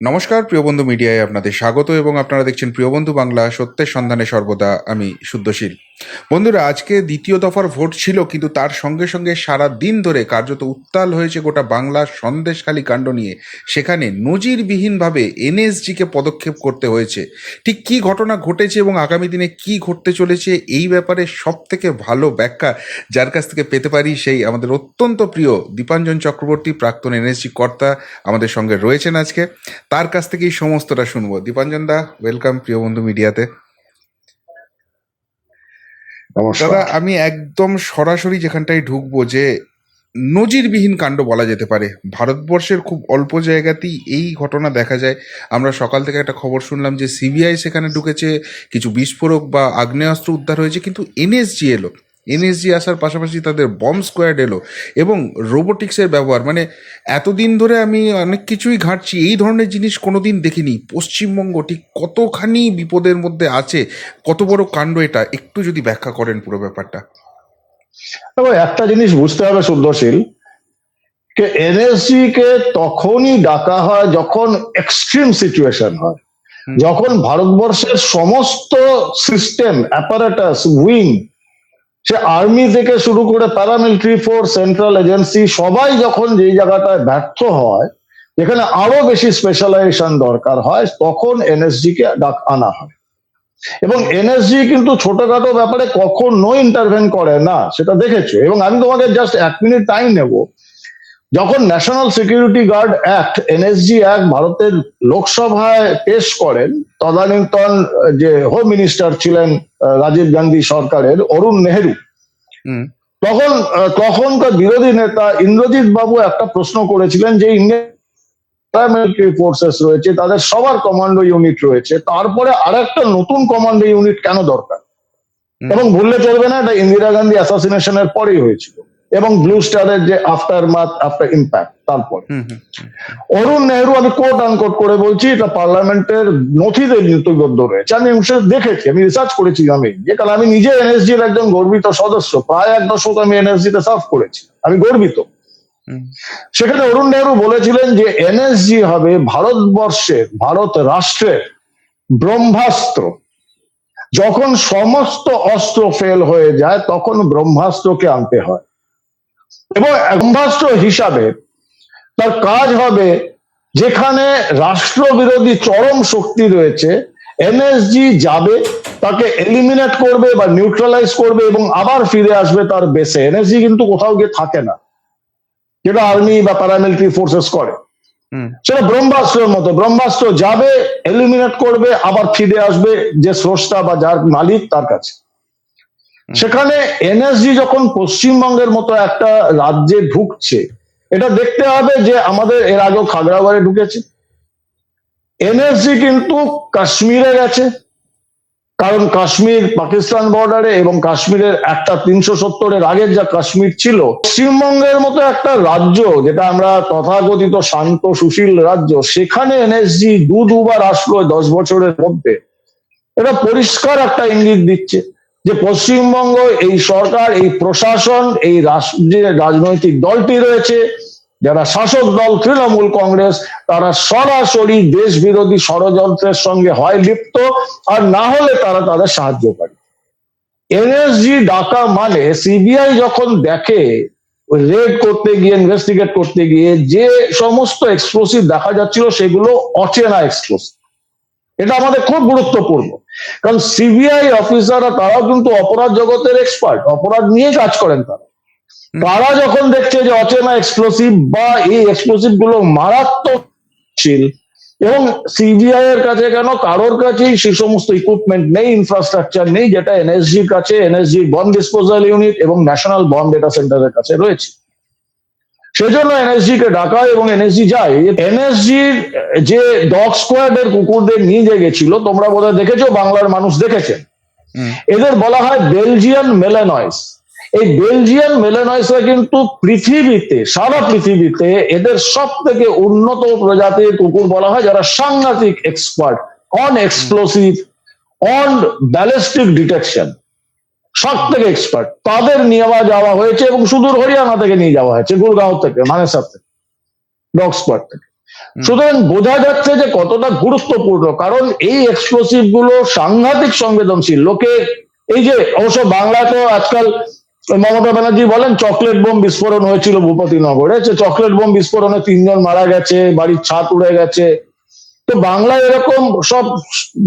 নমস্কার, প্রিয় বন্ধু মিডিয়ায় আপনাদের স্বাগত এবং আপনারা দেখছেন প্রিয় বন্ধু বাংলা, সত্যের সন্ধানে সর্বদা আমি শুদ্ধশীল। বন্ধুরা, আজকে দ্বিতীয় দফার ভোট ছিল, কিন্তু তার সঙ্গে সঙ্গে সারা দিন ধরে কার্যত উত্তাল হয়েছে গোটা বাংলার সন্দেশখালী কাণ্ড নিয়ে। সেখানে নজিরবিহীনভাবে এনএসজিকে পদক্ষেপ করতে হয়েছে। ঠিক কী ঘটনা ঘটেছে এবং আগামী দিনে কি ঘটতে চলেছে, এই ব্যাপারে সব থেকে ভালো ব্যাখ্যা যার কাছ থেকে পেতে পারি সেই আমাদের অত্যন্ত প্রিয় দীপাঞ্জন চক্রবর্তী, প্রাক্তন এনএসজি কর্তা আমাদের সঙ্গে রয়েছেন আজকে। তার কাছ থেকেই সমস্তটা শুনব। দীপাঞ্জন দা ওয়েলকাম প্রিয় বন্ধু মিডিয়াতে। দাদা আমি একদম সরাসরি যেখানটায় ঢুকবো যে নজিরবিহীন কাণ্ড বলা যেতে পারে। ভারতবর্ষের খুব অল্প জায়গাতেই এই ঘটনা দেখা যায়। আমরা সকাল থেকে একটা খবর শুনলাম যে সিবিআই সেখানে ঢুকেছে কিছু বিস্ফোরক বা আগ্নেয়াস্ত্র উদ্ধার হয়েছে কিন্তু এনএসজি এলো। এনএসজি আসার পাশাপাশি তাদের বম্ব স্কোয়াড এলো এবং রোবোটিক্সের ব্যবহার মানে এতদিন ধরে আমি অনেক কিছুই ঘাঁটছি এই ধরনের জিনিস কোনোদিন দেখিনি। পশ্চিমবঙ্গ ঠিক কতখানি বিপদের মধ্যে আছে কত বড় কাণ্ড এটা একটু যদি ব্যাখ্যা করেন পুরো ব্যাপারটা। তবে একটা জিনিস বুঝতে হবে শুদ্ধশীল কে এনএসজি কে তখনই ডাকা হয় যখন এক্সট্রিম সিচুয়েশন হয়। যখন ভারতবর্ষের সমস্ত সিস্টেম অ্যাপারেটাস উইং সে আর্মি থেকে শুরু করে প্যারামিলিটারি ফোর্স সেন্ট্রাল এজেন্সি সবাই যখন যেই জায়গাটায় ব্যর্থ হয়, যেখানে আরও বেশি স্পেশালাইজেশন দরকার হয়, তখন এনএসজি কে ডাক আনা হয়। এবং এনএসজি কিন্তু ছোটখাটো ব্যাপারে কখনো ইন্টারভেন করে না, সেটা দেখেছ? এবং আমি তোমাকে জাস্ট এক মিনিট টাইম নেব। যখন national security guard act NSG act ভারতের লোকসভায় পেশ করেন তদানীন্তন যে হোম মিনিস্টার ছিলেন রাজীব গান্ধী সরকারের অরুণ নেহেরু। তখন তখনকার বিরোধী নেতা ইন্দ্রজিৎ বাবু একটা প্রশ্ন করেছিলেন যে ইন্ডিয়ান প্যারামিলিটারি ফোর্সেস রয়েছে তাদের সবার কমান্ডো ইউনিট রয়েছে তারপরে আরেকটা নতুন কমান্ডো ইউনিট কেন দরকার। এবং ভুললে চলবে না এটা ইন্দিরা গান্ধী অ্যাসাসিনেশনের পরেই হয়েছিল। এবং ব্লু স্টারের যে আফটার মাথ আফটার ইম্প্যাক্ট তারপরে অরুণ নেহরু আমি কোট আনকোট করে বলছি এটা পার্লামেন্টের নথিতে লিপিবদ্ধ রয়েছে। আমি দেখেছি আমি রিসার্চ করেছি আমি। যে কারণ আমি নিজে এনএসজি এর একজন গর্বিত সদস্য প্রায় এক দশক আমি এনএসজি তে সার্ভ করেছি। আমি গর্বিত। সেখানে অরুণ নেহরু বলেছিলেন যে এনএসজি হবে ভারতবর্ষের ভারত রাষ্ট্রের ব্রহ্মাস্ত্র। যখন সমস্ত অস্ত্র ফেল হয়ে যায় তখন ব্রহ্মাস্ত্রকে আনতে হয়। এবং ব্রহ্মাস্ত্র হিসাবে তার কাজ হবে যেখানে রাষ্ট্রবিরোধী চরম শক্তি রয়েছে এনএসজি যাবে তাকে এলিমিনেট করবে বা নিউট্রালাইজ করবে এবং আবার ফিরে আসবে তার বেসে এনএসজি কিন্তু কোথাও গিয়ে থাকে না যেটা আর্মি বা প্যারামিলিটারি ফোর্সেস করে। হুম। সেটা ব্রহ্মাস্ত্রের মতো। ব্রহ্মাস্ত্র যাবে এলিমিনেট করবে আবার ফিরে আসবে যে স্রষ্টা বা যার মালিক তার কাছে। সেখানে এনএসজি যখন পশ্চিমবঙ্গের মতো একটা রাজ্যে ঢুকছে, এটা দেখতে হবে যে আমাদের এর আগেও খাগড়াবাড়ে ঢুকেছে। এনএসজি কিন্তু কাশ্মীরে গেছে, কারণ কাশ্মীর পাকিস্তান বর্ডারে এবং কাশ্মীরের একটা তিনশো সত্তরের আগের যা কাশ্মীর ছিল, পশ্চিমবঙ্গের মতো একটা রাজ্য যেটা আমরা তথাকথিত শান্ত, সুশীল রাজ্য, সেখানে এনএসজি দু দুবার আসলো দশ বছরের মধ্যে। এটা পরিষ্কার একটা ইঙ্গিত দিচ্ছে। যে পশ্চিমবঙ্গ, এই সরকার, এই প্রশাসন, এই রাজনৈতিক দলটি রয়েছে, যারা শাসক দল, তৃণমূল কংগ্রেস, তারা সরাসরি দেশ বিরোধী ষড়যন্ত্রের সঙ্গে হয় লিপ্ত, আর না হলে তারা তাদের সাহায্য করে। এনএসজি ডাকা মানে সিবিআই যখন দেখে রেড করতে গিয়ে, ইনভেস্টিগেট করতে গিয়ে, যে সমস্ত এক্সপ্লোসিভ দেখা যাচ্ছিল, সেগুলো অচেনা এক্সপ্লোসিভ এটা আমাদের খুব গুরুত্বপূর্ণ। কারণ সিবিআই অফিসাররা তারাও কিন্তু অপরাধ জগতের এক্সপার্ট অপরাধ নিয়ে কাজ করেন তারা। তারা যখন দেখছে যে অচেনা এক্সপ্লোসিভ বা এই এক্সপ্লোসিভগুলো মারাত্মক ছিল এবং সিবিআই এর কাছে কেন কারোর কাছেই সে সমস্ত ইকুইপমেন্ট নেই ইনফ্রাস্ট্রাকচার নেই যেটা এনএসজির কাছে এনএসজি বন্ড ডিসপোজাল ইউনিট এবং ন্যাশনাল বন্ড ডেটা সেন্টারের কাছে রয়েছে। সেজন্য এনএসজি কে ডাকা এবং এনএসজি যায়। এনএসজির যে ডগ স্কোয়াডের কুকুরদের নিয়ে যে গেছিল তোমরা বোধহয় দেখেছ বাংলার মানুষ দেখেছেন। হুম। এদের বলা হয় বেলজিয়ান মেলানয়েস এই বেলজিয়ান মেলানয়েসরা কিন্তু পৃথিবীতে সারা পৃথিবীতে এদের সব থেকে উন্নত প্রজাতির কুকুর বলা হয় যারা সাংঘাতিক expert on explosive on ballistic detection সব থেকে এক্সপার্ট তাদের নিয়ে যাওয়া হয়েছে এবং সুদূর হরিয়ানা থেকে নিয়ে যাওয়া হয়েছে গুরগাঁও থেকে মানেসার থেকে ডগ স্কোয়াড থেকে সুতরাং বোঝা যাচ্ছে যে কতটা গুরুত্বপূর্ণ কারণ এই এক্সপ্লোসিভগুলো সাংঘাতিক সংবেদনশীল। লোকে এই যে অবশ্য বাংলা তো আজকাল মমতা ব্যানার্জি বলেন চকলেট বোম বিস্ফোরণ হয়েছিল ভূপতিনগরে। যে চকলেট বোম বিস্ফোরণে তিনজন মারা গেছে বাড়ির ছাদ উড়ে গেছে। তো বাংলায় এরকম সব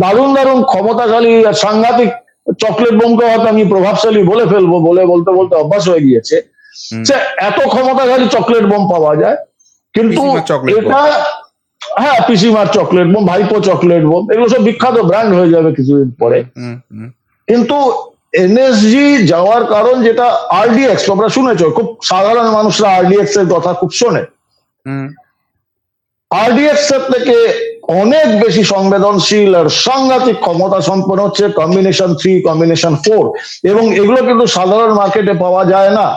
দারুণ দারুণ ক্ষমতাশালী সাংঘাতিক চকলেট বোমকে হয়তো আমি প্রভাবশালী বলে ফেলব বলে বলতে বলতে অভ্যাস হয়ে গিয়েছে। এত ক্ষমতাশালী চকলেট বোম পাওয়া যায় কিন্তু। এটা হ্যাঁ পিসিমার চকলেট বোম ভাইপো চকলেট বোম এগুলো সব বিখ্যাত ব্র্যান্ড হয়ে যাবে কিছুদিন পরে। কিন্তু এনএসজি যাওয়ার কারণ যেটা আরডিএক্স তোমরা শুনেছো খুব সাধারণ মানুষরা আরডিএক্স এর কথা খুব শোনে। আরডিএক্স এর থেকে অনেক বেশি সংবেদনশীল আর সাংঘাতিক ক্ষমতা সম্পন্ন হচ্ছে কম্বিনেশন থ্রি কম্বিনেশন ফোর এবং এগুলো কিন্তু সাধারণ মার্কেটে পাওয়া যায় না।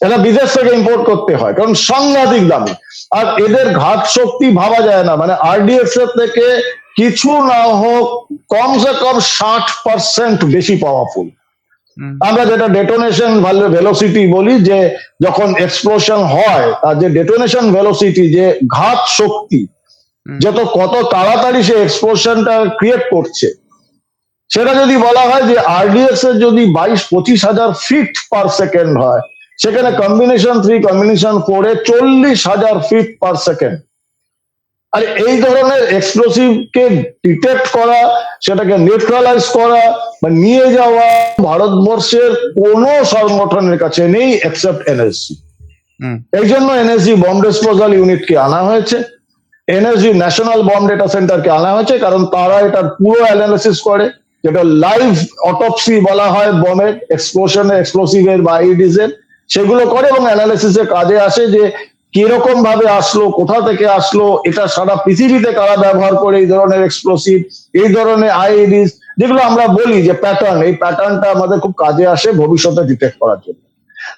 এটা বিদেশ থেকে ইম্পোর্ট করতে হয় কারণ সাংঘাতিক দামি। আর এদের ঘাত শক্তি ভাবা যায় না। মানে আরডিএক্স এর থেকে কিছু না হোক কমসে কম ষাট পার্সেন্ট বেশি পাওয়ারফুল আমরা যেটা ডেটোনেশন ভেলোসিটি বলি যে যখন এক্সপ্লোশন হয় তার যে ডেটোনেশন ভেলোসিটি যে ঘাত শক্তি। যত কত তাড়াতাড়ি সে এক্সপ্লোশনটা ক্রিয়েট করছে সেটা যদি বলা হয় যে আরডিএক্স এর যদি বাইশ পঁচিশ হাজার ফিট পার সেকেন্ড হয় সেখানে কম্বিনেশন থ্রি কম্বিনেশন ফোরে চল্লিশ হাজার ফিট পার সেকেন্ড আর এই ধরনের এক্সপ্লোসিভ কে ডিটেক্ট করা সেটাকে নিউট্রালাইজ করা বা নিয়ে যাওয়া ভারতবর্ষের কোনো সংগঠনের কাছে নেই এক্সেপ্ট এনএসজি হুম, এই জন্য এনএসজি বম ডিসপোজাল ইউনিটকে আনা হয়েছে। এনএসজি ন্যাশনাল বম ডেটা সেন্টারকে আনা হয়েছে, কারণ তারা এটার পুরো অ্যানালিসিস করে, যেটা লাইভ অটোপসি বলা হয় বমের এক্সপ্লোশনের এক্সপ্লোসিভের বা আইডিজের সেগুলো করে এবং অ্যানালিসিসে কাজে আসে যে কীরকম ভাবে আসলো, কোথা থেকে আসলো, এটা সারা পৃথিবীতে কারা ব্যবহার করে এই ধরনের এক্সপ্লোসিভ এই ধরনের আইডিস যেগুলো আমরা বলি যে প্যাটার্ন এই প্যাটার্নটা আমাদের খুব কাজে আসে ভবিষ্যতে ডিটেক্ট করার জন্য।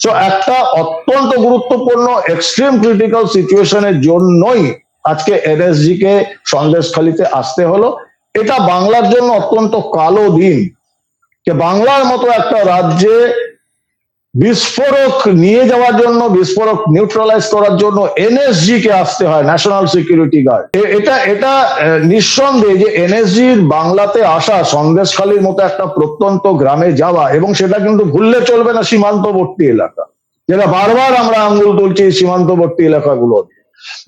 সো একটা অত্যন্ত গুরুত্বপূর্ণ এক্সট্রিম ক্রিটিক্যাল সিচুয়েশনের জন্যই আজকে এনএসজি কে সন্দেশখালিতে আসতে হলো। এটা বাংলার জন্য অত্যন্ত কালো দিন। যে বাংলার মতো একটা রাজ্যে বিস্ফোরক নিয়ে যাওয়ার জন্য, বিস্ফোরক নিউট্রালাইজ করার জন্য এনএসজি কে আসতে হয় ন্যাশনাল সিকিউরিটি গার্ড এটা এটা নিঃসন্দেহে যে এনএসজির বাংলাতে আসা সন্দেশখালীর মতো একটা প্রত্যন্ত গ্রামে যাওয়া, এবং সেটা কিন্তু ভুললে চলবে না সীমান্তবর্তী এলাকা। যেটা বারবার আমরা আঙ্গুল তুলছি সীমান্তবর্তী এলাকাগুলো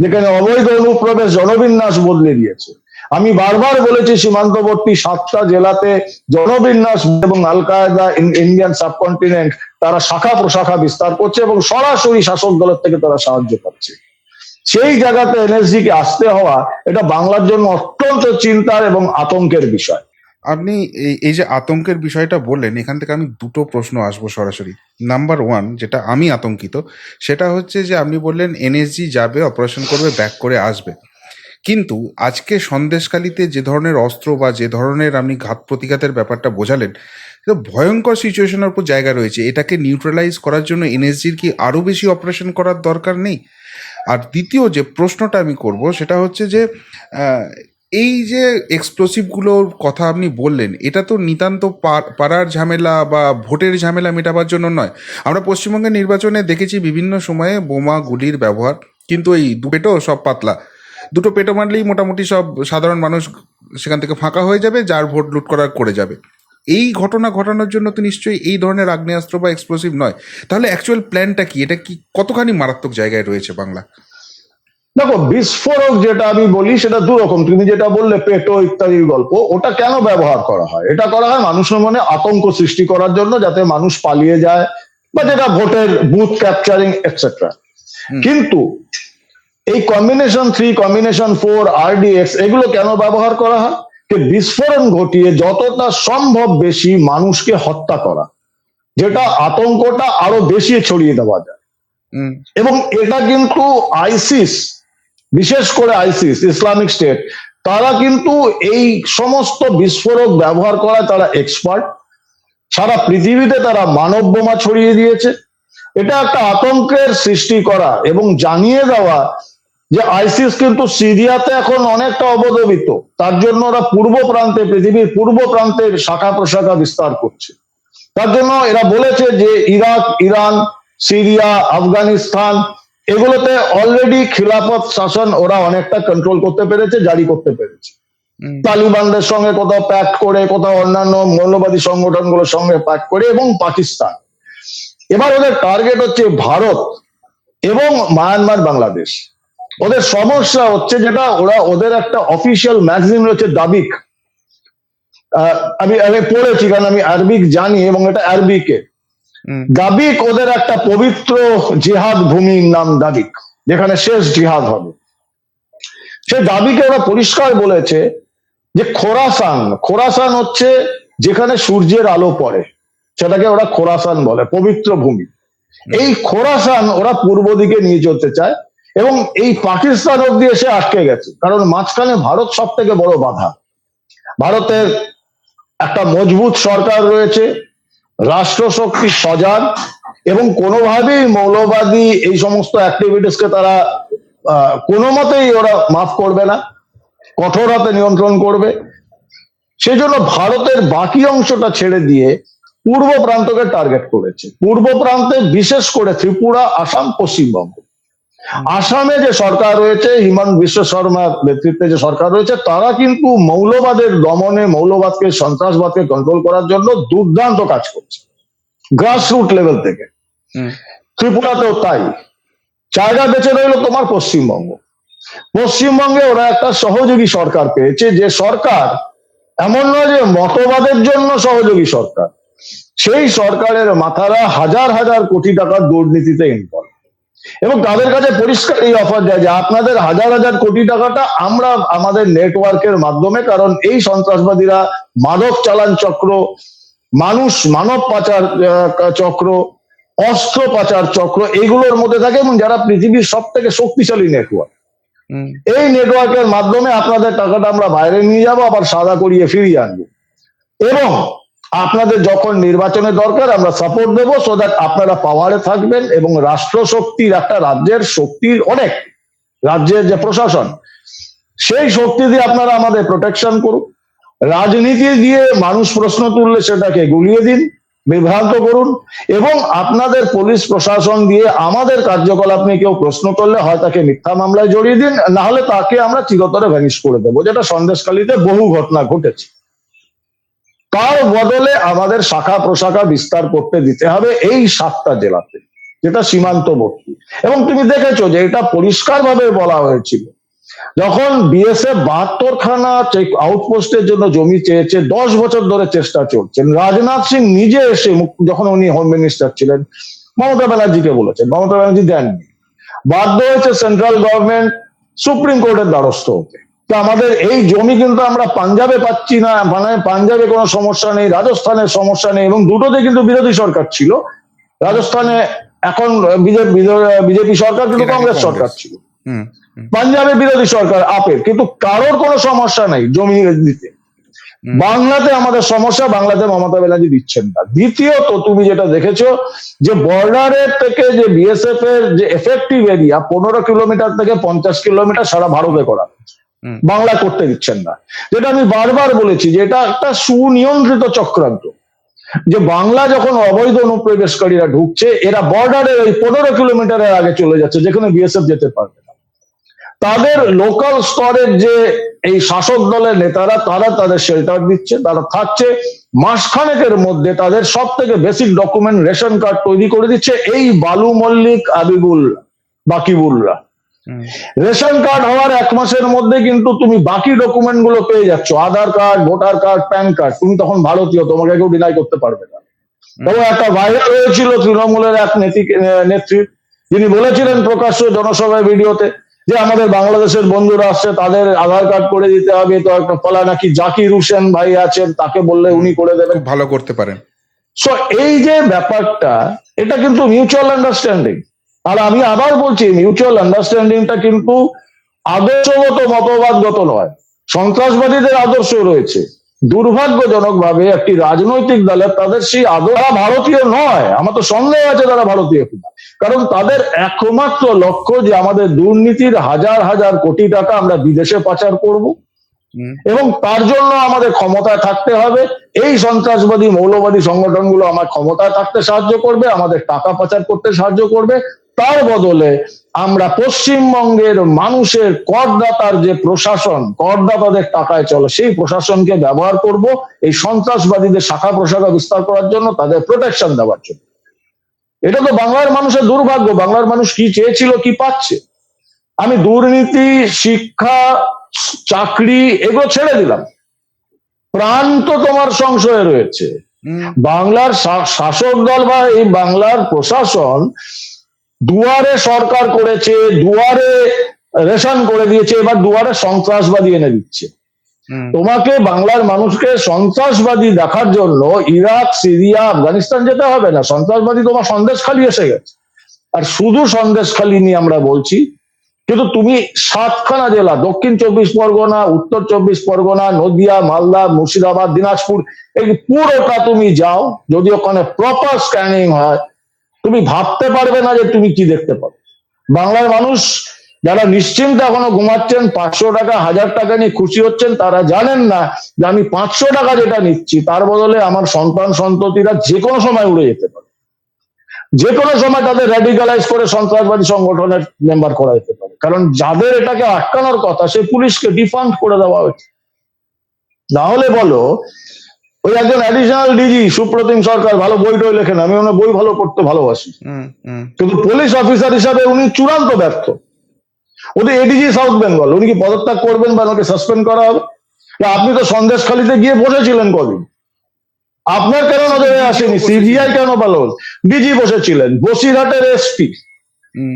যেখানে অবৈধ অনুপ্রবেশ জনবিন্যাস বদলে দিয়েছে। আমি বারবার বলেছি, সীমান্তবর্তী সাতটা জেলাতে জনবিন্যাস এবং আল কায়দা ইন্ডিয়ান সাবকন্টিনেন্ট তারা শাখা প্রশাখা বিস্তার করছে এবং সরাসরি শাসক দলের থেকে তারা সাহায্য পাচ্ছে। সেই জায়গাতে এনএসজি কে আসতে হওয়া এটা বাংলার জন্য অত্যন্ত চিন্তার এবং আতঙ্কের বিষয়। আপনি এই এই যে আতঙ্কের বিষয়টা বললেন, এখান থেকে আমি দুটো প্রশ্ন আসব সরাসরি। নাম্বার ওয়ান যেটা আমি আতঙ্কিত, সেটা হচ্ছে যে আপনি বললেন এনএসজি যাবে অপারেশন করবে ব্যাক করে আসবে। কিন্তু আজকে সন্দেশকালীতে যে ধরনের অস্ত্র বা যে ধরনের আপনি ঘাত প্রতিঘাতের ব্যাপারটা বোঝালেন, তো ভয়ঙ্কর সিচুয়েশনের উপর জায়গা রয়েছে। এটাকে নিউট্রালাইজ করার জন্য এনএসজির কি আরও বেশি অপারেশন করার দরকার নেই? আর দ্বিতীয় যে প্রশ্নটা আমি করব, সেটা হচ্ছে যে এই যে এক্সপ্লোসিভগুলোর কথা আপনি বললেন, এটা তো নিতান্ত পাড়ার ঝামেলা বা ভোটের ঝামেলা মেটাবার জন্য নয়। আমরা পশ্চিমবঙ্গের নির্বাচনে দেখেছি বিভিন্ন সময়ে বোমা গুলির ব্যবহার, কিন্তু এই দু পেটো সব পাতলা। দুটো পেটো মারলেই মোটামুটি সব সাধারণ মানুষ সেখান থেকে ফাঁকা হয়ে যাবে, যার ভোট লুট করার করে যাবে। এই ঘটনা ঘটানোর জন্য তো নিশ্চয়ই এই ধরনের আগ্নেয়াস্ত্র বা এক্সপ্লোসিভ নয়। তাহলে অ্যাকচুয়াল প্ল্যানটা কি? এটা কি কতখানি মারাত্মক জায়গায় রয়েছে বাংলা? দেখো বিস্ফোরক যেটা আমি বলি সেটা দু রকম। তুমি যেটা বললে পেটো ইত্যাদির গল্প ওটা কেন ব্যবহার করা হয়? এটা করা হয় মানুষের মনে আতঙ্ক সৃষ্টি করার জন্য যাতে মানুষ পালিয়ে যায় বা যেটা ভোটের বুথ ক্যাপচারিং এটসেট্রা কিন্তু এই combination three combination four RDX এগুলো কেন ব্যবহার করা হয়? যে বিস্ফোরণ ঘটিয়ে যতটা সম্ভব বেশি মানুষকে হত্যা করা যেটা আতঙ্কটা আরও বেশি ছড়িয়ে দেওয়া যায়। এবং এটা কিন্তু আইসিস বিশেষ করে আইসিস, ইসলামিক স্টেট, তারা কিন্তু এই সমস্ত বিস্ফোরক ব্যবহার করা তারা এক্সপার্ট সারা পৃথিবীতে তারা মানব বোমা ছড়িয়ে দিয়েছে। এটা একটা আতঙ্কের সৃষ্টি করা এবং জানিয়ে দেওয়া যে আইসিস কিন্তু সিরিয়াতে এখন অনেকটা অবদমিত তার জন্য ওরা পূর্ব প্রান্তে, পৃথিবীর পূর্ব প্রান্তের শাখা প্রশাখা বিস্তার করছে। তার জন্য এরা বলেছে যে ইরাক, ইরান, সিরিয়া, আফগানিস্তান এগুলোতে অলরেডি খিলাফত শাসন ওরা অনেকটা কন্ট্রোল করতে পেরেছে জারি করতে পেরেছে। তালিবানদের সঙ্গে কোথাও প্যাক্ট করে কোথাও অন্যান্য মৌলবাদী সংগঠনগুলোর সঙ্গে প্যাক্ট করে এবং পাকিস্তান। এবার ওদের টার্গেট হচ্ছে ভারত এবং মায়ানমার বাংলাদেশ। ওদের সমস্যা হচ্ছে যেটা ওরা ওদের একটা অফিসিয়াল ম্যাগজিন হচ্ছে দাবিক। আহ, আমি আমি পড়েছি কারণ আমি আরবিক জানি এবং এটা আরবিকে। দাবিক ওদের একটা পবিত্র জিহাদ ভূমির নাম দাবিক যেখানে শেষ জিহাদ হবে। সে দাবিকে ওরা পরিষ্কার বলেছে যে খোরাসান খোরাসান হচ্ছে যেখানে সূর্যের আলো পড়ে সেটাকে ওরা খোরাসান বলে পবিত্র ভূমি। এই খোরাসান ওরা পূর্ব দিকে নিয়ে চলতে চায় এবং এই পাকিস্তান অব্দি এসে আটকে গেছে কারণ মাঝখানে ভারত সব থেকে বড় বাধা। ভারতের একটা মজবুত সরকার রয়েছে রাষ্ট্রশক্তি সজাগ এবং কোনোভাবেই মৌলবাদী এই সমস্ত অ্যাক্টিভিটিসকে তারা কোনো মতেই ওরা মাফ করবে না, কঠোর হাতে নিয়ন্ত্রণ করবে। সেজন্য ভারতের বাকি অংশটা ছেড়ে দিয়ে পূর্ব প্রান্তকে টার্গেট করেছে। পূর্ব প্রান্তে বিশেষ করে ত্রিপুরা, আসাম, পশ্চিমবঙ্গ। আসামে যে সরকার রয়েছে হিমন্ত বিশ্ব শর্মার নেতৃত্বে যে সরকার রয়েছে তারা কিন্তু মৌলবাদের দমনে মৌলবাদকে সন্ত্রাসবাদকে কন্ট্রোল করার জন্য দুর্দান্ত কাজ করছে। গ্রাসরুট লেভেল থেকে। ত্রিপুরাতেও তাই। জায়গা বেঁচে রইল তোমার পশ্চিমবঙ্গ। পশ্চিমবঙ্গে ওরা একটা সহযোগী সরকার পেয়েছে যে সরকার এমন নয় যে মতবাদের জন্য সহযোগী সরকার। সেই সরকারের মাথারা হাজার হাজার কোটি টাকার দুর্নীতিতে ইনভলভ এবং তাদের কাছে পরিষ্কার এই অফার দেয় যে আপনাদের হাজার হাজার কোটি টাকাটা আমরা আমাদের নেটওয়ার্কের মাধ্যমে কারণ এই সন্ত্রাসবাদীরা মাদক চালান চক্র মানুষ মানব পাচার চক্র অস্ত্র পাচার চক্র এগুলোর মধ্যে থাকে এবং যারা পৃথিবীর সব থেকে শক্তিশালী নেটওয়ার্ক এই নেটওয়ার্কের মাধ্যমে আপনাদের টাকাটা আমরা বাইরে নিয়ে যাব আবার সাদা করিয়ে ফিরিয়ে আনব। এবং আপনাদের যখন নির্বাচনের দরকার, আমরা সাপোর্ট দেবো সো দ্যাট আপনারা পাওয়ারে থাকবেন এবং রাষ্ট্র শক্তির একটা রাজ্যের শক্তির অনেক, রাজ্যের যে প্রশাসন, সেই শক্তি দিয়ে আপনারা আমাদের প্রোটেকশন করুন। রাজনীতি দিয়ে মানুষ প্রশ্ন তুললে সেটাকে গুলিয়ে দিন, বিভ্রান্ত করুন এবং আপনাদের পুলিশ প্রশাসন দিয়ে আমাদের কার্যকলাপ নিয়ে কেউ প্রশ্ন করলে হয় তাকে মিথ্যা মামলায় জড়িয়ে দিন না হলে তাকে আমরা চিরতরে ভ্যানিশ করে দেবো, যেটা সন্দেশকালীতে বহু ঘটনা ঘটেছে। তার বদলে আমাদের শাখা প্রশাখা বিস্তার করতে দিতে হবে এই সাতটা জেলাতে, যেটা সীমান্তবর্তী। এবং তুমি দেখেছ যে এটা পরিষ্কারভাবে বলা হয়েছিল, যখন বিএসএফ বাহাত্তর খানা আউটপোস্টের জন্য জমি চেয়েছে, দশ বছর ধরে চেষ্টা চলছে। রাজনাথ সিং নিজে এসে যখন উনি হোম মিনিস্টার ছিলেন, মমতা ব্যানার্জিকে বলেছেন, মমতা ব্যানার্জি দেননি। বাধ্য হয়েছে সেন্ট্রাল গভর্নমেন্ট সুপ্রিম কোর্টের দ্বারস্থ হতে। তো আমাদের এই জমি কিন্তু আমরা পাঞ্জাবে পাচ্ছি না মানে পাঞ্জাবে কোনো সমস্যা নেই রাজস্থানের সমস্যা নেই এবং দুটোতে কিন্তু বিরোধী সরকার ছিল। রাজস্থানে এখন বিজেপি সরকার কিন্তু কংগ্রেস। সরকার ছিল। পাঞ্জাবে বিরোধী সরকার আপের। কিন্তু কারোর কোনো সমস্যা নাই জমি দিতে। বাংলাতে আমাদের সমস্যা বাংলাতে মমতা ব্যানার্জি দিচ্ছেন না। দ্বিতীয়ত তুমি যেটা দেখেছ যে বর্ডারের থেকে যে বিএসএফ এর যে এফেক্টিভ এরিয়া পনেরো কিলোমিটার থেকে পঞ্চাশ কিলোমিটার সারা ভারতে করা হয়েছে। বাংলা করতে দিচ্ছেন না। যেটা আমি বারবার বলেছি যে এটা একটা সুনিয়ন্ত্রিত চক্রান্ত। যে বাংলা যখন অবৈধ অনুপ্রবেশকারীরা ঢুকছে, এরা বর্ডারের ওই পনেরো কিলোমিটারের আগে চলে যাচ্ছে, যেখানে বিএসএফ যেতে পারবে না। তাদের লোকাল স্তরের যে এই শাসক দলের নেতারা, তারা তাদের শেল্টার দিচ্ছে, তারা থাকছে। মাসখানেকের মধ্যে তাদের সব থেকে বেসিক ডকুমেন্ট রেশন কার্ড তৈরি করে দিচ্ছে এই বালু মল্লিক, আবিবুল বাকিবুলরা। রেশন কার্ড হওয়ার এক মাসের মধ্যে কিন্তু তুমি বাকি ডকুমেন্টগুলো পেয়ে যাচ্ছ। Aadhaar card voter card PAN card. তুমি তখন ভারতীয় তোমাকে কেউ ডিনাই করতে পারবে না। এবং একটা ভাইরাল হয়েছিল তৃণমূলের এক নেতি- আহ, নেত্রী। যিনি বলেছিলেন প্রকাশ্য জনসভায় ভিডিওতে যে আমাদের বাংলাদেশের বন্ধুরা আসছে তাদের আধার কার্ড করে দিতে হবে তো একটা ফলা নাকি জাকির হোসেন ভাই আছেন তাকে বললে উনি করে দেবেন। ভালো করতে পারেন। সো এই যে ব্যাপারটা এটা কিন্তু মিউচুয়াল আন্ডারস্ট্যান্ডিং আর আমি আবার বলছি মিউচুয়াল আন্ডারস্ট্যান্ডিংটা কিন্তু আদর্শগত মতবাদগত নয়। সন্ত্রাসবাদীদের আদর্শ রয়েছে। দুর্ভাগ্যজনক ভাবে একটি রাজনৈতিক দলের তাদের সেই আদর তারা ভারতীয় নয়। আমার তো সন্দেহ আছে তারা ভারতীয় কিনা। কারণ তাদের একমাত্র লক্ষ্য যে আমাদের দুর্নীতির হাজার হাজার কোটি টাকা আমরা বিদেশে পাচার করব। এবং তার জন্য আমাদের ক্ষমতায় থাকতে হবে। এই সন্ত্রাসবাদী মৌলবাদী সংগঠনগুলো আমার ক্ষমতায় থাকতে সাহায্য করবে আমাদের টাকা পাচার করতে সাহায্য করবে। তার বদলে আমরা পশ্চিমবঙ্গের মানুষের করদাতার যে প্রশাসন করদাতাদের টাকায় চলে সেই প্রশাসনকে ব্যবহার করব এই সন্ত্রাসবাদীদের শাখা প্রশাখা বিস্তার করার জন্য তাদের প্রোটেকশন দেওয়ার জন্য। এটা তো বাংলার মানুষের দুর্ভাগ্য। বাংলার মানুষ কি চেয়েছিল কি পাচ্ছে? আমি দুর্নীতি শিক্ষা চাকরি এগুলো ছেড়ে দিলাম। প্রাণ তো তোমার সংশয়ে রয়েছে। বাংলার শাসক দল বা এই বাংলার প্রশাসন দুয়ারে সরকার করেছে দুয়ারে রেশন করে দিয়েছে এবার দুয়ারে সন্ত্রাসবাদী এনে দিচ্ছে। তোমাকে বাংলার মানুষকে সন্ত্রাসবাদী দেখার জন্য ইরাক সিরিয়া আফগানিস্তান যেতে হবে না। সন্ত্রাসবাদী তোমার সন্দেশখালি এসে গেছে। আর শুধু সন্দেশখালি নিয়ে আমরা বলছি কিন্তু তুমি সাতখানা জেলা দক্ষিণ চব্বিশ পরগনা উত্তর চব্বিশ পরগনা নদিয়া মালদা মুর্শিদাবাদ দিনাজপুর এই পুরোটা তুমি যাও যদি ওখানে প্রপার স্ক্যানিং হয় তুমি ভাবতে পারবে না যে তুমি কি দেখতে পাবে। বাংলার মানুষ যারা নিশ্চিন্তে এখনও ঘুমাচ্ছেন, পাঁচশো টাকা, হাজার টাকা নিয়ে খুশি হচ্ছেন, তারা জানেন না যে আমি পাঁচশো টাকা যেটা নিচ্ছি, তার বদলে আমার সন্তান, সন্ততিরা যে কোনো সময় উড়ে যেতে পারে। যে কোনো সময় তাদের র্যাডিকালাইজ করে সন্ত্রাসবাদী সংগঠনের মেম্বার করা যেতে পারে। কারণ যাদের এটাকে আটকানোর কথা, সে পুলিশকে ডিফান্ড করে দেওয়া হয়েছে। না হলে বলো ওই একজন অ্যাডিশনাল ডিজি সুপ্রতিম সরকার ভালো বই টই লেখেন। আমি ওনার বই ভালো পড়তে ভালোবাসি। কিন্তু পুলিশ অফিসার হিসাবে উনি চূড়ান্ত ব্যর্থ। উনি এডিজি সাউথ বেঙ্গল উনি কি পদত্যাগ করবেন বা ওনাকে সাসপেন্ড করা হবে? আপনি তো সন্দেশখালিতে গিয়ে বসেছিলেন কদিন। আপনার কেন নজরে আসেনি? সিবিআই কেন বলো ডিজি বসেছিলেন বসিরহাটের এসপি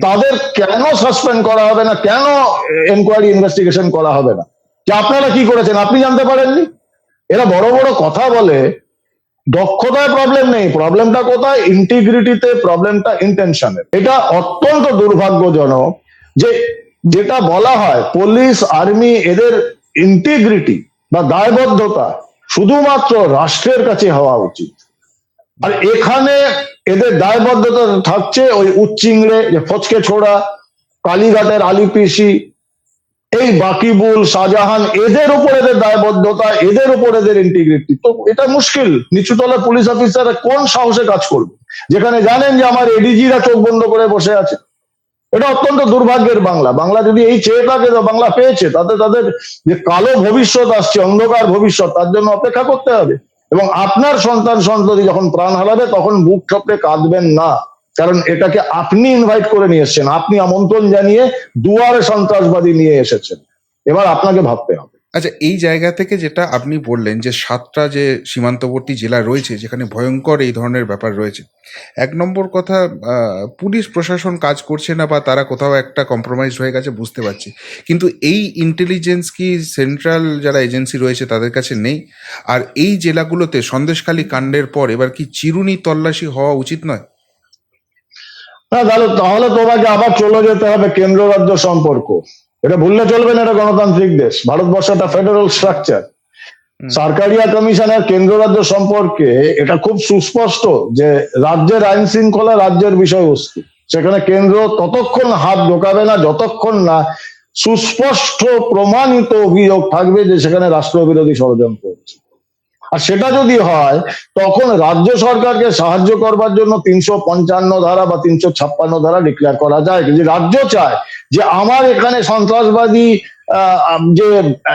তাদের কেন সাসপেন্ড করা হবে না? কেন এনকোয়ারি ইনভেস্টিগেশন করা হবে না? যে আপনারা কি করেছেন আপনি জানতে পারেননি? এরা বড় বড় কথা বলে, দক্ষতায় প্রবলেম নেই প্রবলেমটা কোথায়? ইন্টিগ্রিটিতে প্রবলেমটা ইন্টেনশনের এটা অত্যন্ত দুর্ভাগ্যজনক যে যেটা বলা হয় পুলিশ আর্মি এদের ইন্টিগ্রিটি বা দায়বদ্ধতা শুধুমাত্র রাষ্ট্রের কাছে হওয়া উচিত। আর এখানে এদের দায়বদ্ধতা থাকছে ওই উচ্চিংড়ে যে ফচকে ছোড়া, কালীঘাটের আলিপিসি এই বাকিবুল, শাহজাহান, এদের উপর এদের দায়বদ্ধতা, এদের উপর এদের ইন্টিগ্রিটি তো এটা মুশকিল। নিচুতলা পুলিশ অফিসার কোন সাহসে কাজ করবে? যেখানে জানেন যে আমার এডিজিরা চোখ বন্ধ করে বসে আছে। এটা অত্যন্ত দুর্ভাগ্যের বাংলা। বাংলা যদি এই চেয়ে থাকে, তো বাংলা পেয়েছে। তাতে তাদের যে কালো ভবিষ্যৎ আসছে, অন্ধকার ভবিষ্যৎ, তার জন্য অপেক্ষা করতে হবে। এবং আপনার সন্তান সন্ততি যখন প্রাণ হারাবে, তখন বুক ঠপকে কাঁদবেন না। কারণ এটাকে আপনি ইনভাইট করে নিয়ে এসেছেন। আপনি আমন্ত্রণ জানিয়ে দুয়ারে সন্ত্রাসবাদী নিয়ে এসেছেন। এবার আপনাকে ভাবতে হবে। আচ্ছা এই জায়গা থেকে যেটা আপনি বললেন যে সাতটা যে সীমান্তবর্তী জেলা রয়েছে, যেখানে ভয়ঙ্কর এই ধরনের ব্যাপার রয়েছে, এক নম্বর কথা পুলিশ প্রশাসন কাজ করছে না বা তারা কোথাও একটা কম্প্রোমাইজ হয়ে গেছে বুঝতে পারছি। কিন্তু এই ইন্টেলিজেন্স কি সেন্ট্রাল যারা এজেন্সি রয়েছে তাদের কাছে নেই? আর এই জেলাগুলোতে সন্দেশখালী কাণ্ডের পর এবার কি চিরুনি তল্লাশি হওয়া উচিত নয়? তাহলে তাহলে তোমাকে আবার চলে যেতে হবে কেন্দ্র রাজ্য সম্পর্ক। এটা ভুললে চলবে না এটা গণতান্ত্রিক দেশ। ভারতবর্ষ একটা ফেডারেল স্ট্রাকচার সরকারিয়া কমিশনের কেন্দ্র রাজ্য সম্পর্কে এটা খুব সুস্পষ্ট যে রাজ্যের আইন শৃঙ্খলা রাজ্যের বিষয়বস্তু। সেখানে কেন্দ্র ততক্ষণ হাত ঢোকাবে না যতক্ষণ না সুস্পষ্ট প্রমাণিত অভিযোগ থাকবে যে সেখানে রাষ্ট্রবিরোধী ষড়যন্ত্র হচ্ছে। আর সেটা যদি হয়, তখন রাজ্য সরকারকে সাহায্য করবার জন্য তিনশো পঞ্চান্ন ধারা বা তিনশো ছাপ্পান্ন ধারা ডিক্লেয়ার করা যায়। যে রাজ্য চায় যে আমার এখানে সন্ত্রাসবাদী যে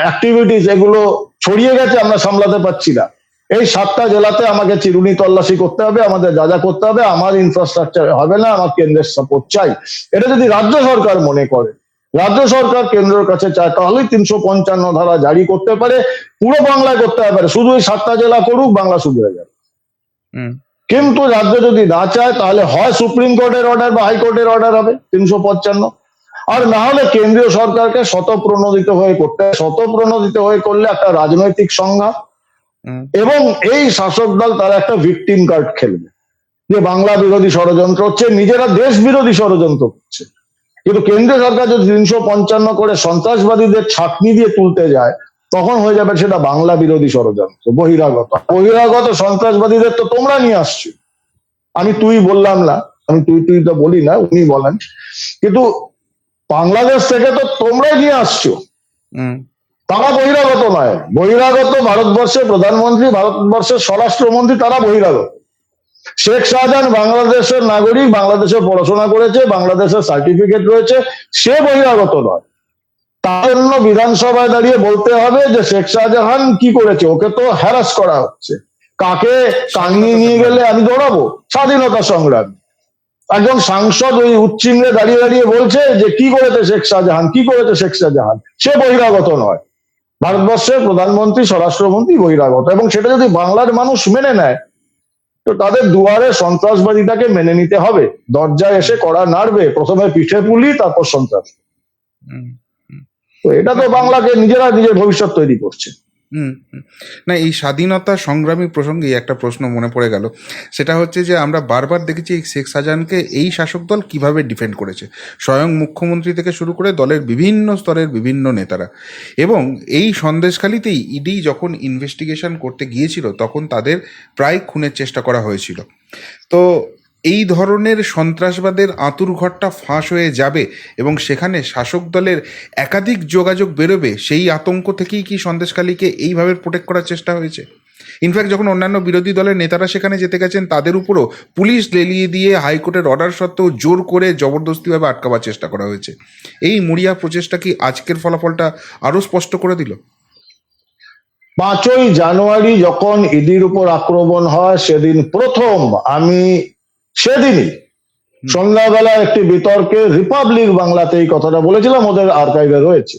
অ্যাক্টিভিটিস এগুলো ছড়িয়ে গেছে, আমরা সামলাতে পারছি না। এই সাতটা জেলাতে আমাকে চিরুনি তল্লাশি করতে হবে, আমাদের যা যা করতে হবে, আমার ইনফ্রাস্ট্রাকচার হবে না, আমার কেন্দ্রের সাপোর্ট চাই। এটা যদি রাজ্য সরকার মনে করে রাজ্য সরকার কেন্দ্রের কাছে চায় তাহলেই তিনশো পঞ্চান্ন ধারা জারি করতে পারে। পুরো বাংলায় করতে পারে শুধু এই সাতটা জেলা করুক বাংলা শুধরে যাবে। কিন্তু রাজ্য যদি না চায় তাহলে হয় সুপ্রিম কোর্টের অর্ডার বা হাইকোর্টের অর্ডার হবে তিনশো পঞ্চান্ন। আর না হলে কেন্দ্রীয় সরকারকে শতপ্রণোদিত হয়ে করতে। শতপ্রণোদিত হয়ে করলে একটা রাজনৈতিক সংঘাত। হুম। এবং এই শাসক দল তারা একটা ভিকটিম কার্ড খেলবে। যে বাংলা বিরোধী ষড়যন্ত্র হচ্ছে নিজেরা দেশ বিরোধী ষড়যন্ত্র করছে। কিন্তু কেন্দ্রীয় সরকার যদি তিনশো পঞ্চান্ন করে সন্ত্রাসবাদীদের ছাকনি দিয়ে তুলতে যায় তখন হয়ে যাবে সেটা বাংলা বিরোধী ষড়যন্ত্র বহিরাগত। বহিরাগত সন্ত্রাসবাদীদের তো তোমরা নিয়ে আসছো। আমি তুই বললাম না আমি তুই তুই তো বলি না উনি বলেন। কিন্তু বাংলাদেশ থেকে তো তোমরাই নিয়ে আসছো। হুম। তারা বহিরাগত নয়। বহিরাগত ভারতবর্ষের প্রধানমন্ত্রী ভারতবর্ষের স্বরাষ্ট্রমন্ত্রী তারা বহিরাগত। শেখ শাহজাহান বাংলাদেশের নাগরিক, বাংলাদেশে পড়াশোনা করেছে, বাংলাদেশের সার্টিফিকেট রয়েছে, সে বহিরাগত নয়। তার জন্য বিধানসভায় দাঁড়িয়ে বলতে হবে যে শেখ শাহজাহান কি করেছে, ওকে তো হ্যারাস করা হচ্ছে। কাকে? টাঙিয়ে নিয়ে গেলে আমি দৌড়াবো। স্বাধীনতা সংগ্রাম। একজন সাংসদ ওই উচ্চিংড়ে দাঁড়িয়ে দাঁড়িয়ে বলছে যে কি করেছে শেখ শাহজাহান, কি করেছে শেখ শাহজাহান? সে বহিরাগত নয়। ভারতবর্ষের প্রধানমন্ত্রী, স্বরাষ্ট্রমন্ত্রী বহিরাগত। এবং সেটা যদি বাংলার মানুষ মেনে নেয় তো তাদের দুয়ারে সন্ত্রাসবাদীটাকে মেনে নিতে হবে। দরজায় এসে করা নাড়বে প্রথমে পিঠে পুলি তারপর সন্ত্রাস। তো এটা তো বাংলাকে নিজেরা নিজের ভবিষ্যৎ তৈরি করছে। হুম। না, এই স্বাধীনতা সংগ্রামী প্রসঙ্গে একটা প্রশ্ন মনে পড়ে গেল। সেটা হচ্ছে যে, আমরা বারবার দেখেছি এই শেখ শাহজাহানকে এই শাসক দল কীভাবে ডিফেন্ড করেছে। স্বয়ং মুখ্যমন্ত্রী থেকে শুরু করে দলের বিভিন্ন স্তরের বিভিন্ন নেতারা। এবং এই সন্দেশখালিতেই ইডি যখন ইনভেস্টিগেশন করতে গিয়েছিল, তখন তাদের প্রায় খুনের চেষ্টা করা হয়েছিল। তো এই ধরনের সন্ত্রাসবাদের আঁতুর ঘরটা ফাঁস হয়ে যাবে এবং সেখানে শাসক দলের একাধিক যোগাযোগ বেরোবে, সেই আতঙ্ক থেকেই কি সন্দেশখালীকে এইভাবে প্রোটেক্ট করার চেষ্টা হয়েছে? ইনফ্যাক্ট যখন অন্যান্য বিরোধী দলের নেতারা সেখানে যেতে গেছেন, তাদের উপরও পুলিশ লেলিয়ে দিয়ে হাইকোর্টের অর্ডার সত্ত্বেও জোর করে জবরদস্তিভাবে আটকাবার চেষ্টা করা হয়েছে। এই মুড়িয়া প্রচেষ্টা কি আজকের ফলাফলটা আরও স্পষ্ট করে দিল? পাঁচই জানুয়ারি যখন ইডির উপর আক্রমণ হয়, সেদিন প্রথম আমি সেদিনই সন্ধ্যাবেলা একটি বিতর্কে রিপাবলিক বাংলাতে এই কথাটা বলেছিলাম ওদের আর্কাইভে রয়েছে।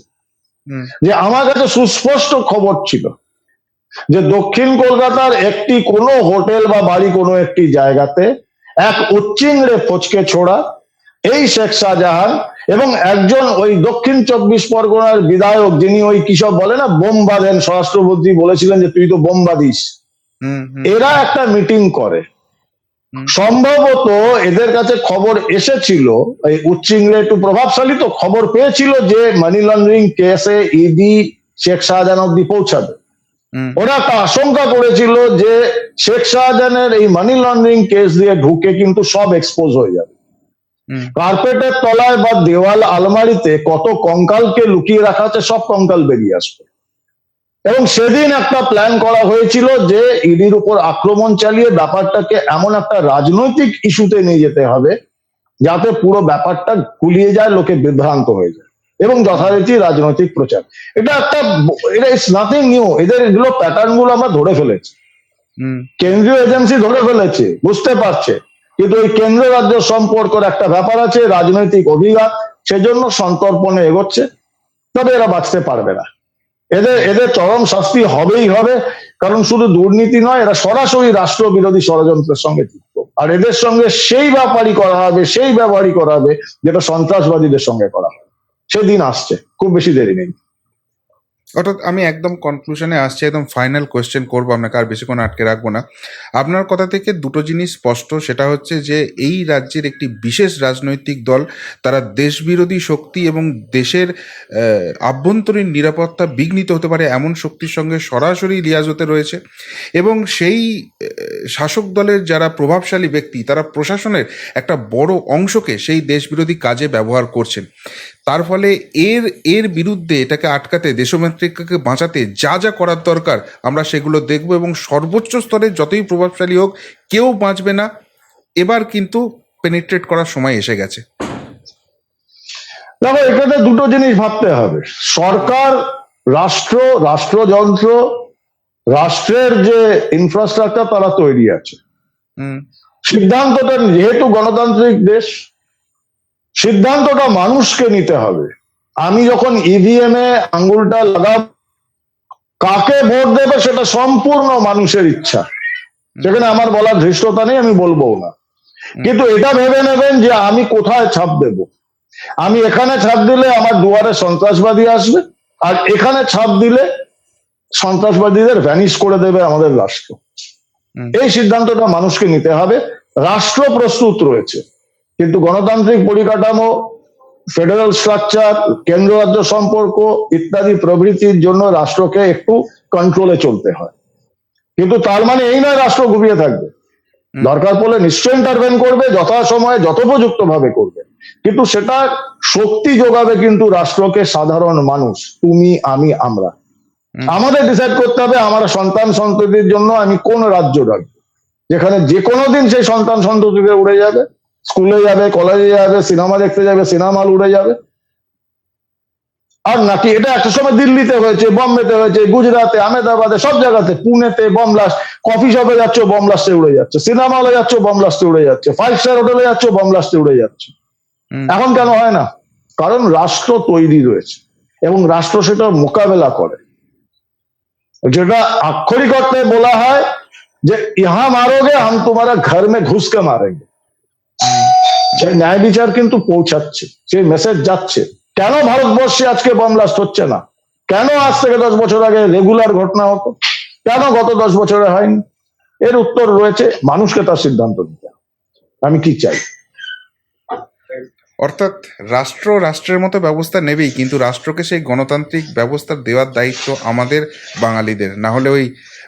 যে আমার কাছে সুস্পষ্ট খবর ছিল যে দক্ষিণ কলকাতার একটি কোনো হোটেল বা বাড়ি কোনো একটি জায়গাতে এক উচ্চিংড়ে ফচকে ছোড়া এই শেখ শাহজাহান এবং একজন ওই দক্ষিণ চব্বিশ পরগনার বিধায়ক যিনি ওই কিসব বলে না বোম বাঁধেন স্বরাষ্ট্রমন্ত্রী বলেছিলেন যে তুই তো বোম বাঁধিস হুম হুম। এরা একটা মিটিং করে। সম্ভবত এদের কাছে খবর এসেছিল এই উচ্চিংড়ে একটু প্রভাবশালী তো খবর পেয়েছিল যে মানি লন্ডারিং কেসে ইডি শেখ শাহজাহান অব্দি পৌঁছাবে। ওরা একটা আশঙ্কা করেছিল যে শেখ শাহজাহানের এই মানি লন্ডারিং কেস দিয়ে ঢুকে কিন্তু সব এক্সপোজ হয়ে যাবে। কার্পেটের তলায় বা দেওয়াল আলমারিতে কত কঙ্কালকে লুকিয়ে রাখা আছে সব কঙ্কাল বেরিয়ে আসবে। এবং সেদিন একটা প্ল্যান করা হয়েছিল যে ইডির উপর আক্রমণ চালিয়ে ব্যাপারটাকে এমন একটা রাজনৈতিক ইস্যুতে নিয়ে যেতে হবে যাতে পুরো ব্যাপারটা গুলিয়ে যায় লোকে বিভ্রান্ত হয়ে যায় এবং যথারীতি রাজনৈতিক প্রচার। এটা একটা এটা ইটস নাথিং নিউ এদের এগুলো প্যাটার্নগুলো আমরা ধরে ফেলেছি। কেন্দ্রীয় এজেন্সি ধরে ফেলেছে বুঝতে পারছে। কিন্তু ওই কেন্দ্র রাজ্য সম্পর্কের একটা ব্যাপার আছে রাজনৈতিক অভিঘাত সেজন্য সন্তর্পণে এগোচ্ছে। তবে এরা বাঁচতে পারবে না। এদের এদের চরম শাস্তি হবেই হবে, কারণ শুধু দুর্নীতি নয়, এরা সরাসরি রাষ্ট্র বিরোধী ষড়যন্ত্রের সঙ্গে যুক্ত। আর এদের সঙ্গে সেই ব্যাপারই করা হবে, সেই ব্যবহারই করা হবে, যেটা সন্ত্রাসবাদীদের সঙ্গে করা হবে। সেদিন আসছে, খুব বেশি দেরি নেই। অর্থাৎ আমি একদম কনক্লুশনে আসছি, একদম ফাইনাল কোয়েশ্চেন করব, আপনাকে আর বেশিক্ষণ আটকে রাখব না। আপনার কথা থেকে দুটো জিনিস স্পষ্ট, সেটা হচ্ছে যে এই রাজ্যের একটি বিশেষ রাজনৈতিক দল, তারা দেশবিরোধী শক্তি এবং দেশের আভ্যন্তরীণ নিরাপত্তা বিঘ্নিত হতে পারে এমন শক্তির সঙ্গে সরাসরি লিয়াজতে রয়েছে। এবং সেই শাসক দলের যারা প্রভাবশালী ব্যক্তি, তারা প্রশাসনের একটা বড় অংশকে সেই দেশবিরোধী কাজে ব্যবহার করছেন। তার ফলে এর এর বিরুদ্ধে এটাকে আটকাতে দেশমাতৃকাকে বাঁচাতে যা যা করার দরকার আমরা সেগুলো দেখব এবং সর্বোচ্চ স্তরে যতই প্রভাবশালী হোক কেউ বাঁচবে না। এবার কিন্তু পেনিট্রেট করার সময় এসে গেছে। দেখো এখানে দুটো জিনিস ভাবতে হবে। সরকার রাষ্ট্র রাষ্ট্রযন্ত্র রাষ্ট্রের যে ইনফ্রাস্ট্রাকচার তারা তৈরি আছে। হুম। সিদ্ধান্তটা যেহেতু গণতান্ত্রিক দেশ সিদ্ধান্তটা মানুষকে নিতে হবে। আমি যখন ইভিএম এ আঙ্গুলটা লাগাব কাকে ভোট দেবে সেটা সম্পূর্ণ মানুষের ইচ্ছা। সেখানে আমার বলার ধৃষ্টতা নেই আমি বলব না। কিন্তু এটা ভেবে নেবেন যে আমি কোথায় ছাপ দেব। আমি এখানে ছাপ দিলে আমার দুয়ারে সন্ত্রাসবাদী আসবে আর এখানে ছাপ দিলে সন্ত্রাসবাদীদের ভ্যানিশ করে দেবে আমাদের রাষ্ট্র। এই সিদ্ধান্তটা মানুষকে নিতে হবে। রাষ্ট্র প্রস্তুত রয়েছে। কিন্তু গণতান্ত্রিক পরিকাঠামো ফেডারেল স্ট্রাকচার কেন্দ্র রাজ্য সম্পর্ক ইত্যাদি প্রভৃতির জন্য রাষ্ট্রকে একটু কন্ট্রোলে চলতে হয়। কিন্তু তার মানে এই নয় রাষ্ট্র ঘুমিয়ে থাকবে। দরকার পড়লে নিশ্চয় ইন্টারভেন করবে যথাসময়ে যথোপযুক্ত ভাবে করবে। কিন্তু সেটা শক্তি যোগাবে কিন্তু রাষ্ট্রকে সাধারণ মানুষ তুমি আমি আমরা। আমাদের ডিসাইড করতে হবে আমার সন্তান সন্ততির জন্য আমি কোন রাজ্য রাখব। যেখানে যে কোনো দিন সেই সন্তান সন্ততিকে উড়ে যাবে। স্কুলে যাবে কলেজে যাবে সিনেমা দেখতে যাবে সিনেমা হল উড়ে যাবে। আর নাকি এটা একটা সময় দিল্লিতে হয়েছে বম্বেতে হয়েছে গুজরাটে আহমেদাবাদে সব জায়গাতে পুনেতে বম ব্লাস্ট কফি শপে যাচ্ছ বম ব্লাস্টে উড়ে যাচ্ছে সিনেমা হলে যাচ্ছ বম ব্লাস্টে উড়ে যাচ্ছে ফাইভ স্টার হোটেলে যাচ্ছ বম ব্লাস্টে উড়ে যাচ্ছে। এখন কেন হয় না? কারণ রাষ্ট্র তৈরি রয়েছে এবং রাষ্ট্র সেটা মোকাবেলা করে। যেটা আক্ষরিক অর্থে বলা হয় যে ইহা মারোগে হাম তোমারা ঘর মে ঘুষ কে মারেঙ্গে। সেই ন্যায় বিচার কিন্তু পৌঁছাচ্ছে সেই মেসেজ যাচ্ছে। কেন ভারতবর্ষে আজকে বম হচ্ছে না? কেন আজ থেকে দশ বছর আগে রেগুলার ঘটনা হতো? কেন গত দশ বছরে হয়নি? এর উত্তর রয়েছে, মানুষকে তার সিদ্ধান্ত নিতে আমি কি চাই? অর্থাৎ রাষ্ট্র রাষ্ট্রের মতো ব্যবস্থা নেবেই, কিন্তু রাষ্ট্রকে সেই গণতান্ত্রিক ব্যবস্থা দেওয়ার দায়িত্ব আমাদের বাঙালিদের। না হলে ওই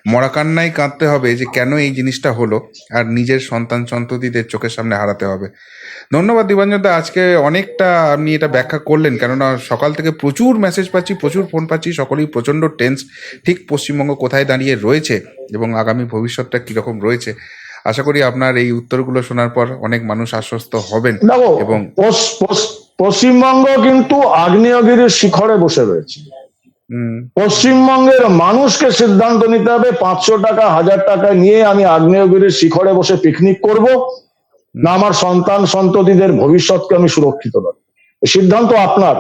মরাকান্নাই কাঁদতে হবে যে কেন এই জিনিসটা হলো আর নিজের সন্তান সন্ততিদের চোখের সামনে হারাতে হবে। ধন্যবাদ দিবাঞ্জন দা আজকে অনেকটা আপনি এটা ব্যাখ্যা করলেন কেননা সকাল থেকে প্রচুর মেসেজ পাচ্ছি প্রচুর ফোন পাচ্ছি সকলেই প্রচণ্ড টেন্স ঠিক পশ্চিমবঙ্গ কোথায় দাঁড়িয়ে রয়েছে এবং আগামী ভবিষ্যৎটা কীরকম রয়েছে। আশা করি আপনার এই উত্তরগুলো শোনার পর অনেক মানুষ আশ্বস্ত হবেন এবং- পশ্চিমবঙ্গ কিন্তু আগ্নেয়গিরির শিখরে বসে রয়েছে। পশ্চিমবঙ্গের মানুষকে সিদ্ধান্ত নিতে হবে পাঁচশো টাকা হাজার টাকা নিয়ে আমি আগ্নেয়গিরির শিখরে বসে পিকনিক করব। না আমার সন্তান সন্ততিদের ভবিষ্যৎকে আমি সুরক্ষিত রাখব সিদ্ধান্ত আপনার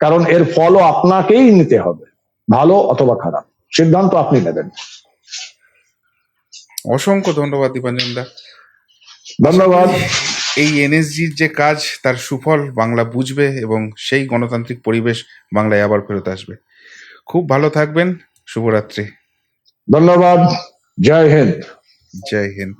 কারণ এর ফলও আপনাকেই নিতে হবে ভালো অথবা খারাপ। সিদ্ধান্ত আপনি নেবেন। অসংখ্য ধন্যবাদ দীপাঞ্জন দা। ধন্যবাদ। এই এনএসজির যে কাজ তার সুফল বাংলা বুঝবে এবং সেই গণতান্ত্রিক পরিবেশ বাংলায় আবার ফেরত আসবে। খুব ভালো থাকবেন। শুভরাত্রি। ধন্যবাদ। জয় হিন্দ। জয় হিন্দ।